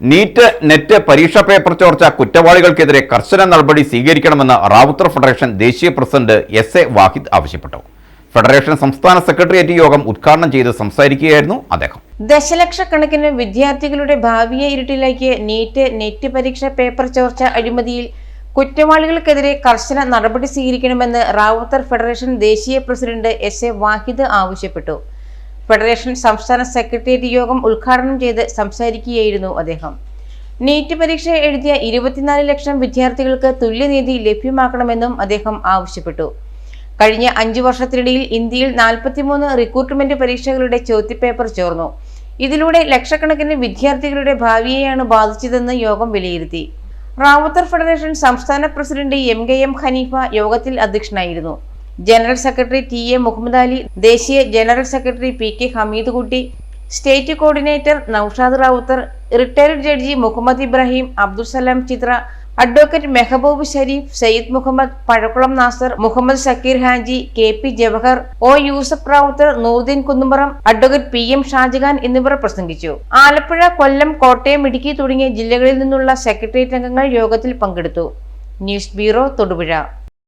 NEET net പരീക്ഷാ paper ചോർച്ച കുറ്റവാളികൾക്കെതിരെ കർശന നടപടി സ്വീകരിക്കണമെന്ന് റാവുത്തർ ഫെഡറേഷൻ ദേശീയ പ്രസിഡന്റ് എസ് എ വാഹിദ് ആവശ്യപ്പെട്ടു. ഫെഡറേഷൻ സംസ്ഥാന സെക്രട്ടേറിയറ്റ് യോഗം ഉദ്ഘാടനം ചെയ്ത് സംസാരിക്കുകയായിരുന്നു അദ്ദേഹം. ദശലക്ഷക്കണക്കിന് വിദ്യാർത്ഥികളുടെ ഭാവിയെ ഇരുട്ടിലേക്ക് നീറ്റ് നെറ്റ് പരീക്ഷ പേപ്പർ ചോർച്ച അഴിമതിയിൽ കുറ്റവാളികൾക്കെതിരെ കർശന നടപടി സ്വീകരിക്കണമെന്ന് റാവുത്തർ ഫെഡറേഷൻ ദേശീയ പ്രസിഡന്റ് എസ് എ വാഹിദ് ആവശ്യപ്പെട്ടു. ഫെഡറേഷൻ സംസ്ഥാന സെക്രട്ടേറിയറ്റ് യോഗം ഉദ്ഘാടനം ചെയ്ത് സംസാരിക്കുകയായിരുന്നു അദ്ദേഹം. നീറ്റ് പരീക്ഷ എഴുതിയ ഇരുപത്തിനാല് ലക്ഷം വിദ്യാർത്ഥികൾക്ക് തുല്യനീതി ലഭ്യമാക്കണമെന്നും അദ്ദേഹം ആവശ്യപ്പെട്ടു. കഴിഞ്ഞ അഞ്ചു വർഷത്തിനിടയിൽ ഇന്ത്യയിൽ നാൽപ്പത്തിമൂന്ന് റിക്രൂട്ട്മെന്റ് പരീക്ഷകളുടെ ചോദ്യപേപ്പർ ചോർന്നു. ഇതിലൂടെ ലക്ഷക്കണക്കിന് വിദ്യാർത്ഥികളുടെ ഭാവിയെയാണ് ബാധിച്ചതെന്ന് യോഗം വിലയിരുത്തി. റാവുത്തർ ഫെഡറേഷൻ സംസ്ഥാന president M K M Haneefa യോഗത്തിൽ അധ്യക്ഷനായിരുന്നു. General secretary T A Muhammad Ali ദേശീയ general secretary P K Hameed Kutty state coordinator Naushad Rawther retired judge Muhammad Ibrahim Abdul Salam Chithra advocate Mehaboob Shareef Sayyid Muhammad Pazhakulam Nasar Muhammad Shakeer Haji K P Jawahar O Yusuf Rawther Nooruddin Kunnumaram advocate P M Shajahan എന്നിവർ പ്രസംഗിച്ചു. ആലപ്പുഴ കൊല്ലം കോട്ടയം ഇടുക്കി തുടങ്ങിയ ജില്ലകളിൽ നിന്നുള്ള secretariat അംഗങ്ങൾ യോഗത്തിൽ പങ്കെടുത്തു. News bureau Thodupuzha.